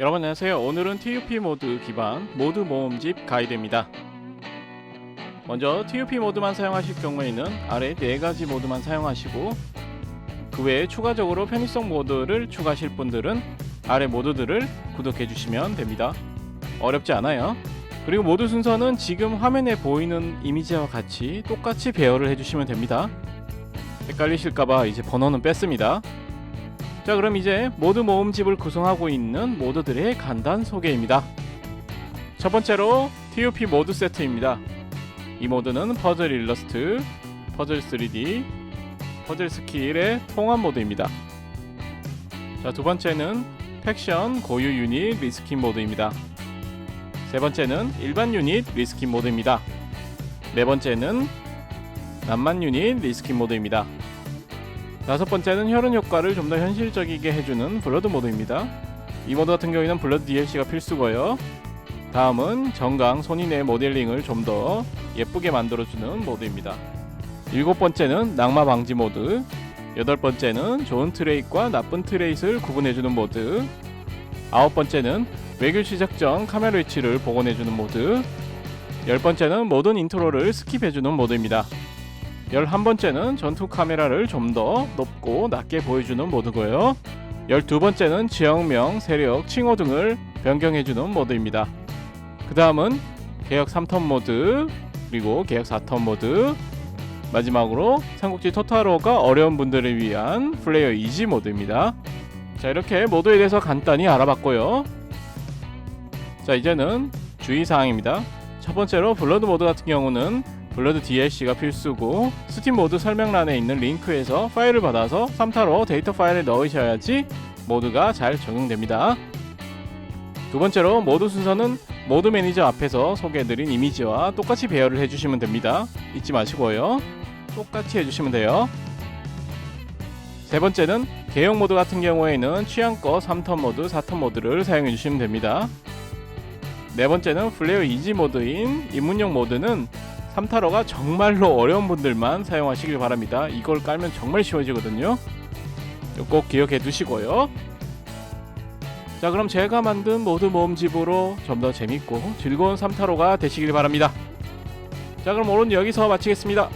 여러분 안녕하세요. 오늘은 TUP 모드 기반 모드 모음집 가이드입니다. 먼저 TUP 모드만 사용하실 경우에는 아래 네 가지 모드만 사용하시고 그 외에 추가적으로 편의성 모드를 추가하실 분들은 아래 모드들을 구독해 주시면 됩니다. 어렵지 않아요. 그리고 모드 순서는 지금 화면에 보이는 이미지와 같이 똑같이 배열을 해주시면 됩니다. 헷갈리실까봐 이제 번호는 뺐습니다. 자 그럼 이제 모드 모음집을 구성하고 있는 모드들의 간단 소개입니다. 첫 번째로 TUP 모드 세트입니다. 이 모드는 퍼즐 일러스트, 퍼즐 3D, 퍼즐 스킬의 통합 모드입니다. 자, 두 번째는 팩션 고유 유닛 리스킨 모드입니다. 세 번째는 일반 유닛 리스킨 모드입니다. 네 번째는 낱만 유닛 리스킨 모드입니다. 다섯 번째는 혈흔 효과를 좀 더 현실적이게 해주는 블러드 모드입니다. 이 모드 같은 경우에는 블러드 DLC가 필수고요. 다음은 정강 손인의 모델링을 좀 더 예쁘게 만들어주는 모드입니다. 일곱 번째는 낙마 방지 모드. 여덟 번째는 좋은 트레이트과 나쁜 트레이트를 구분해주는 모드. 아홉 번째는 외길 시작 전 카메라 위치를 복원해주는 모드. 열 번째는 모든 인트로를 스킵해주는 모드입니다. 11번째는 전투 카메라를 좀 더 높고 낮게 보여주는 모드고요. 12번째는 지역명, 세력, 칭호 등을 변경해주는 모드입니다. 그 다음은 개혁 3턴 모드, 그리고 개혁 4턴 모드, 마지막으로 삼국지 토탈워가 어려운 분들을 위한 플레이어 이지 모드입니다. 자 이렇게 모드에 대해서 간단히 알아봤고요. 자 이제는 주의사항입니다. 첫 번째로 블러드 모드 같은 경우는 블러드 DLC가 필수고 스팀 모드 설명란에 있는 링크에서 파일을 받아서 3타로 데이터 파일에 넣으셔야지 모드가 잘 적용됩니다. 두 번째로 모드 순서는 모드 매니저 앞에서 소개해드린 이미지와 똑같이 배열을 해주시면 됩니다. 잊지 마시고요. 똑같이 해주시면 돼요. 세 번째는 개형 모드 같은 경우에는 취향껏 3턴 모드, 4턴 모드를 사용해 주시면 됩니다. 네 번째는 플레이어 이지 모드인 입문용 모드는 3타로가 정말로 어려운 분들만 사용하시길 바랍니다. 이걸 깔면 정말 쉬워지거든요. 꼭 기억해 두시고요. 자, 그럼 제가 만든 모드 모음집으로 좀 더 재밌고 즐거운 3타로가 되시길 바랍니다. 자, 그럼 오늘 여기서 마치겠습니다.